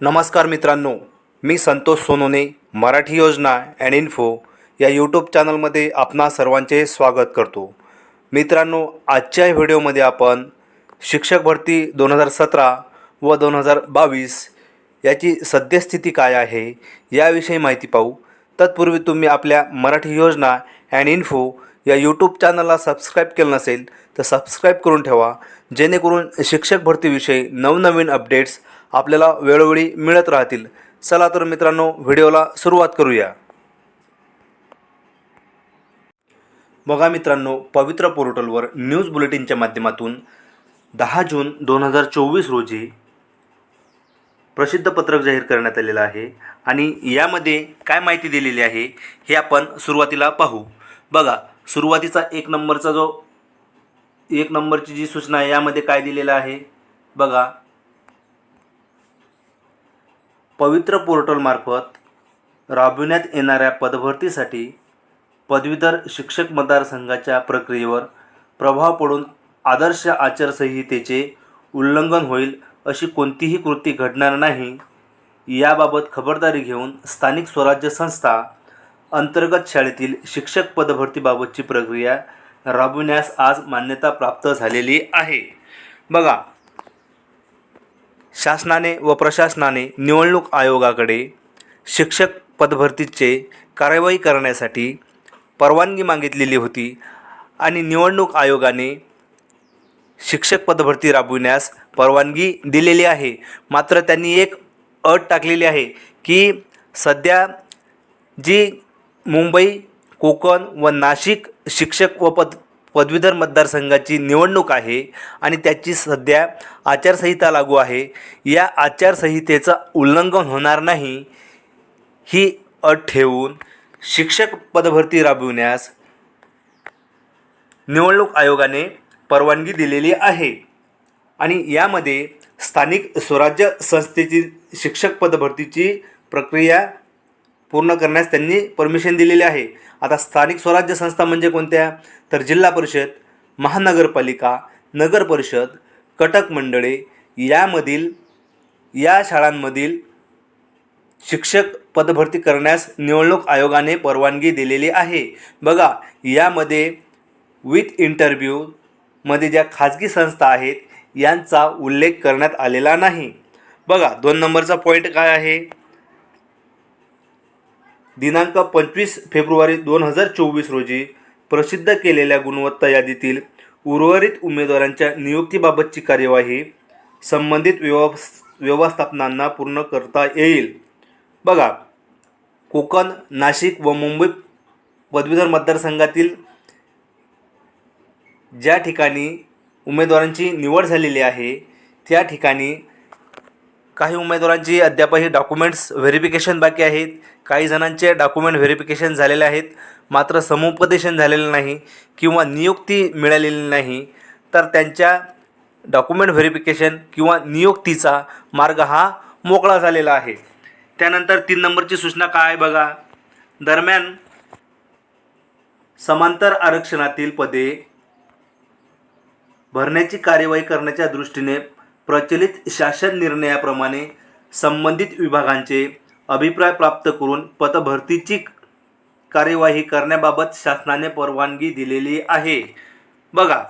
नमस्कार मित्रांनो मी संतोष सोनोने मराठी योजना अँड इन्फो या यूट्यूब चॅनलमध्ये आपणा सर्वांचे स्वागत करतो. मित्रांनो आजच्या व्हिडिओमध्ये आपण शिक्षक भरती दोन हजार सतरा व दोन हजार बावीस याची सद्यस्थिती काय आहे याविषयी माहिती पाहू. तत्पूर्वी तुम्ही आपल्या मराठी योजना अँड इन्फो या यूट्यूब चॅनलला सबस्क्राईब केलं नसेल तर सबस्क्राईब करून ठेवा जेणेकरून शिक्षक भरतीविषयी नवनवीन अपडेट्स आपल्याला वेळोवेळी मिळत राहतील. चला तर मित्रांनो व्हिडिओला सुरुवात करूया. बघा मित्रांनो पवित्र पोर्टलवर न्यूज बुलेटिनच्या माध्यमातून दहा जून दोन हजार चोवीस रोजी प्रसिद्ध पत्रक जाहीर करण्यात आलेलं आहे आणि यामध्ये काय माहिती दिलेली आहे हे आपण सुरुवातीला पाहू. बघा सुरुवातीचा एक नंबरचा जो एक नंबरची जी सूचना आहे यामध्ये काय दिलेलं आहे? बघा पवित्र पोर्टलमार्फत राबविण्यात येणाऱ्या पदभरतीसाठी पदवीधर शिक्षक मतदारसंघाच्या प्रक्रियेवर प्रभाव पडून आदर्श आचारसंहितेचे उल्लंघन होईल अशी कोणतीही कृती घडणार नाही याबाबत खबरदारी घेऊन स्थानिक स्वराज्य संस्था अंतर्गत शाळेतील शिक्षक पदभरतीबाबतची प्रक्रिया राबविण्यास आज मान्यता प्राप्त झालेली आहे. बघा शासनाने व प्रशासनाने निवडणूक आयोगाकडे शिक्षक पदभरतीचे कार्यवाही करण्यासाठी परवानगी मागितलेली होती आणि निवडणूक आयोगाने शिक्षक पदभरती राबविण्यास परवानगी दिलेली आहे. मात्र त्यांनी एक अट टाकलेली आहे की सध्या जी मुंबई कोकण व नाशिक शिक्षक व पद पदवीधर मतदारसंघाची निवडणूक आहे आणि त्याची सध्या आचारसंहिता लागू आहे. या आचारसंहितेचं उल्लंघन होणार नाही ही अट ठेवून शिक्षक पदभरती राबविण्यास निवडणूक आयोगाने परवानगी दिलेली आहे. आणि यामध्ये स्थानिक स्वराज्य संस्थेची शिक्षक पदभरतीची प्रक्रिया पूर्ण करण्यास त्यांनी परमिशन दिलेली आहे. आता स्थानिक स्वराज्य संस्था म्हणजे कोणत्या? तर जिल्हा परिषद महानगरपालिका नगर परिषद कटक मंडळे यामधील या शाळांमधील शिक्षक पदभरती करण्यास निवडणूक आयोगाने परवानगी दिलेली आहे. बघा यामध्ये विथ इंटरव्ह्यूमध्ये ज्या खाजगी संस्था आहेत यांचा उल्लेख करण्यात आलेला नाही. बघा दोन नंबरचा पॉईंट काय आहे? दिनांक पंचवीस फेब्रुवारी दोन हजार चोवीस रोजी प्रसिद्ध केलेल्या गुणवत्ता यादीतील उर्वरित उमेदवारांच्या नियुक्तीबाबतची कार्यवाही संबंधित व्यवस् व्यवस्थापनांना पूर्ण करता येईल. बघा कोकण नाशिक व मुंबई पदवीधर मतदारसंघातील ज्या ठिकाणी उमेदवारांची निवड झालेली आहे त्या ठिकाणी काही उमेदवारांची अद्यापही डॉक्युमेंट्स व्हेरिफिकेशन बाकी आहेत. काही जणांचे डॉक्युमेंट व्हेरिफिकेशन झालेले आहेत. मात्र समुपदेशन झालेलं नाही किंवा नियुक्ती मिळालेली नाही. तर त्यांच्या डॉक्युमेंट व्हेरिफिकेशन किंवा नियुक्तीचा मार्ग हा मोकळा झालेला आहे. त्यानंतर तीन नंबरची सूचना काय आहे बघा. दरम्यान समांतर आरक्षणातील पदे भरण्याची कार्यवाही करण्याच्या दृष्टीने प्रचलित शासन निर्णयाप्रमाणे संबंधित विभागांचे अभिप्राय प्राप्त करून पतभरतीची कार्यवाही करण्याबाबत शासनाने परवानगी दिलेली आहे. बघा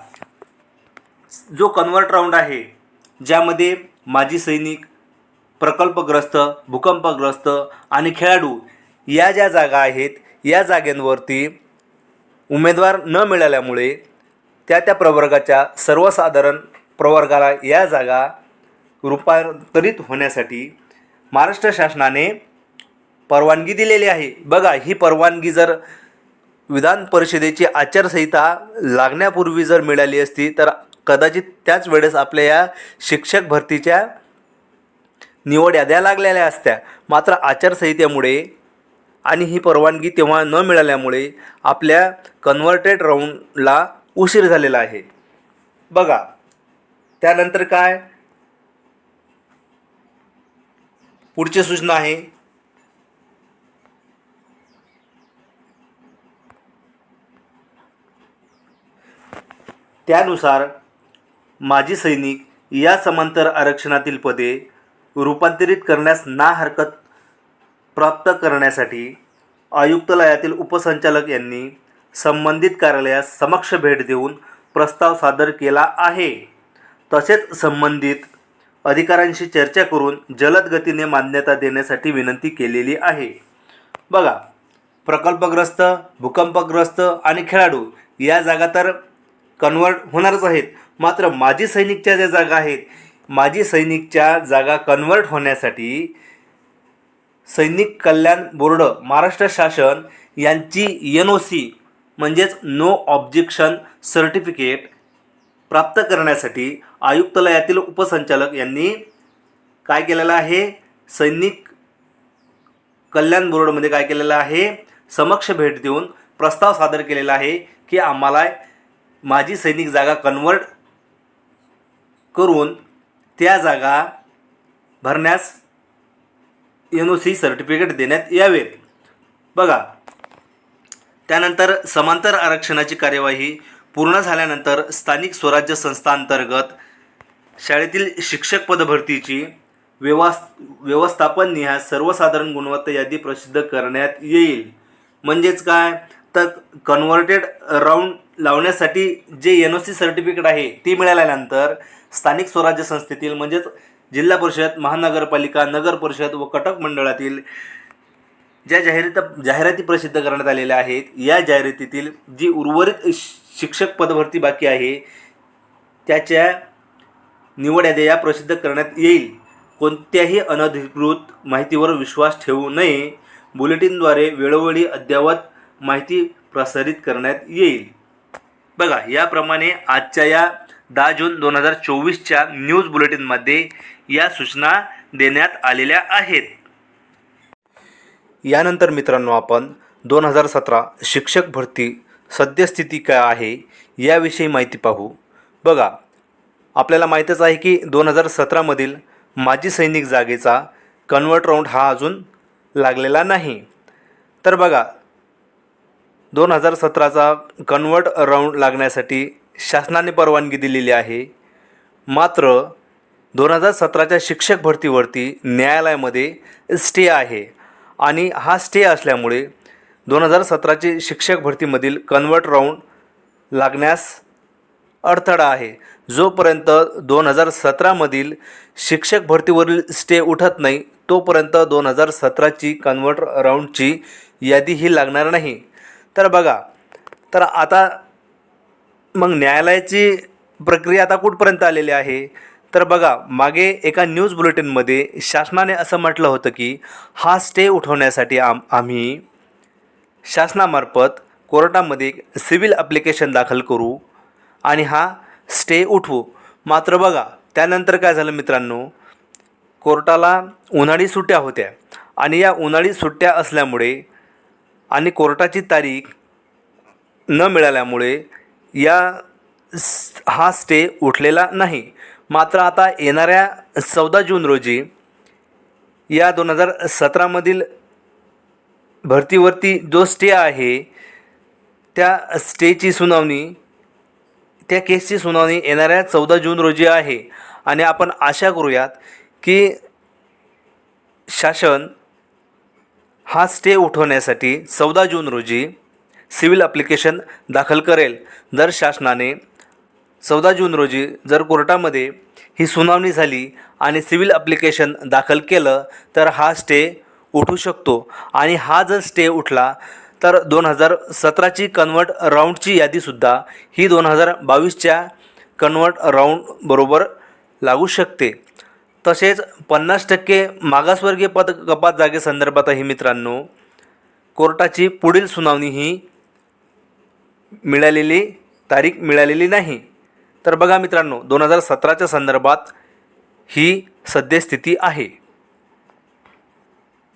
जो कन्वर्ट राऊंड आहे ज्यामध्ये माजी सैनिक प्रकल्पग्रस्त भूकंपग्रस्त आणि खेळाडू या ज्या जागा आहेत या जागेंवरती उमेदवार न मिळाल्यामुळे त्या त्या प्रवर्गाच्या सर्वसाधारण प्रवर्गाला या जागा रूपांतरित होण्यासाठी महाराष्ट्र शासनाने परवानगी दिलेली आहे. बघा ही परवानगी जर विधान परिषदेची आचारसंहिता लागण्यापूर्वी जर मिळाली असती तर कदाचित त्याच वेळेस आपल्या या शिक्षक भरतीच्या निवड याद्या लागलेल्या असत्या. मात्र आचारसंहितेमुळे आणि ही परवानगी तेव्हा न मिळाल्यामुळे आपल्या कन्व्हर्टेड राऊंडला उशीर झालेला आहे. बघा त्यानंतर काय? पुढची सूचना आहे. त्यानुसार माजी सैनिक या समांतर आरक्षणातील पदे रूपांतरित करण्यास ना हरकत प्राप्त करण्यासाठी आयुक्तालयातील उपसंचालक यांनी संबंधित कार्यालयास समक्ष भेट देऊन प्रस्ताव सादर केला आहे. तसेच संबंधित अधिकाऱ्यांशी चर्चा करून जलद गतीने मान्यता देण्यासाठी विनंती केलेली आहे. बघा प्रकल्पग्रस्त भूकंपग्रस्त आणि खेळाडू या जागा तर कन्वर्ट होणारच आहेत. मात्र माजी सैनिकच्या ज्या जागा आहेत माजी सैनिकच्या जागा कन्वर्ट होण्यासाठी सैनिक कल्याण बोर्ड महाराष्ट्र शासन यांची एन ओ सी म्हणजेच नो ऑब्जेक्शन सर्टिफिकेट प्राप्त करण्यासाठी आयुक्तालयातील उपसंचालक यांनी काय केलेलं आहे? सैनिक कल्याण बोर्डमध्ये काय केलेलं आहे? समक्ष भेट देऊन प्रस्ताव सादर केलेला आहे की आम्हाला माजी सैनिक जागा कन्वर्ट करून त्या जागा भरण्यास एन ओ सी सर्टिफिकेट देण्यात यावेत बघा त्यानंतर समांतर आरक्षणाची कार्यवाही पूर्ण झाल्यानंतर स्थानिक स्वराज्य संस्थांतर्गत शाळेतील शिक्षक पदभरतीची व्यवस् व्यवस्थापन निहाय सर्वसाधारण गुणवत्ता यादी प्रसिद्ध करण्यात येईल. म्हणजेच काय? तर कन्व्हर्टेड राऊंड लावण्यासाठी जे एन ओ सी सर्टिफिकेट आहे ती मिळाल्यानंतर स्थानिक स्वराज्य संस्थेतील म्हणजेच जिल्हा परिषद महानगरपालिका नगर परिषद व कटक मंडळातील ज्या जाहिरात जाहिराती प्रसिद्ध करण्यात आलेल्या आहेत या जाहिरातीतील जी उर्वरित शिक्षक पदभरती बाकी आहे त्याच्या निवड याद्या या प्रसिद्ध करण्यात येईल. कोणत्याही अनधिकृत माहितीवर विश्वास ठेवू नये. बुलेटिनद्वारे वेळोवेळी अद्ययावत माहिती प्रसारित करण्यात येईल. बघा याप्रमाणे आजच्या या दहा जून दोन हजार चोवीसच्या न्यूज बुलेटिनमध्ये या सूचना देण्यात आलेल्या आहेत. यानंतर मित्रांनो आपण दोन हजार सतरा शिक्षक भरती सद्यस्थिती काय आहे याविषयी माहिती पाहू. बघा आपल्याला माहीतच आहे की दोन हजार सतरामधील माजी सैनिक जागेचा कन्वर्ट राऊंड हा अजून लागलेला नाही. तर बघा दोन हजार सतराचा कन्वर्ट राऊंड लागण्यासाठी शासनाने परवानगी दिलेली आहे. मात्र दोन हजार सतराच्या शिक्षक भरतीवरती न्यायालयामध्ये स्टे आहे आणि हा स्टे असल्यामुळे दोन हजार सतराची शिक्षक भरतीमधील कन्वर्ट राऊंड लागण्यास अडथळा आहे. जोपर्यंत दोन हजार सतरामधील शिक्षक भरतीवरील स्टे उठत नाही तोपर्यंत दोन हजार सतराची कन्वर्ट राऊंडची यादी ही लागणार नाही. तर बघा तर आता मग न्यायालयाची प्रक्रिया आता कुठपर्यंत आलेली आहे? तर बघा मागे एका न्यूज बुलेटिनमध्ये शासनाने असं म्हटलं होतं की हा स्टे उठवण्यासाठी आम आम्ही शासनामार्फत कोर्टामध्ये सिव्हिल ॲप्लिकेशन दाखल करू आणि हा स्टे उठवू. मात्र बघा त्यानंतर काय झालं मित्रांनो? कोर्टाला उन्हाळी सुट्ट्या होत्या आणि या उन्हाळी सुट्ट्या असल्यामुळे आणि कोर्टाची तारीख न मिळाल्यामुळे या हा स्टे उठलेला नाही. मात्र आता येणाऱ्या चौदा जून रोजी या दोन हजार सतरामधील भरतीवरती जो स्टे आहे त्या स्टेची सुनावणी त्या केसची सुनावणी येणाऱ्या चौदा जून रोजी आहे. आणि आपण आशा करूयात की शासन हा स्टे उठवण्यासाठी चौदा जून रोजी सिव्हिल ॲप्लिकेशन दाखल करेल. जर शासनाने चौदा जून रोजी जर कोर्टामध्ये ही सुनावणी झाली आणि सिव्हिल ॲप्लिकेशन दाखल केलं तर हा स्टे उठू शकतो. आणि हा जर स्टे उठला तर दोन हजार सतराची कन्वर्ट राऊंडची यादीसुद्धा ही दोन हजार बावीसच्या कन्वर्ट राऊंडबरोबर लागू शकते. तसेच पन्नास टक्के मागासवर्गीय पद कपात जागेसंदर्भातही मित्रांनो. कोर्टाची पुढील सुनावणी ही मिळालेली तारीख मिळालेली नाही. तर बघा मित्रांनो दोन हजार सतराच्या संदर्भात ही सद्यस्थिती आहे.